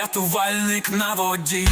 рятувальник на воді.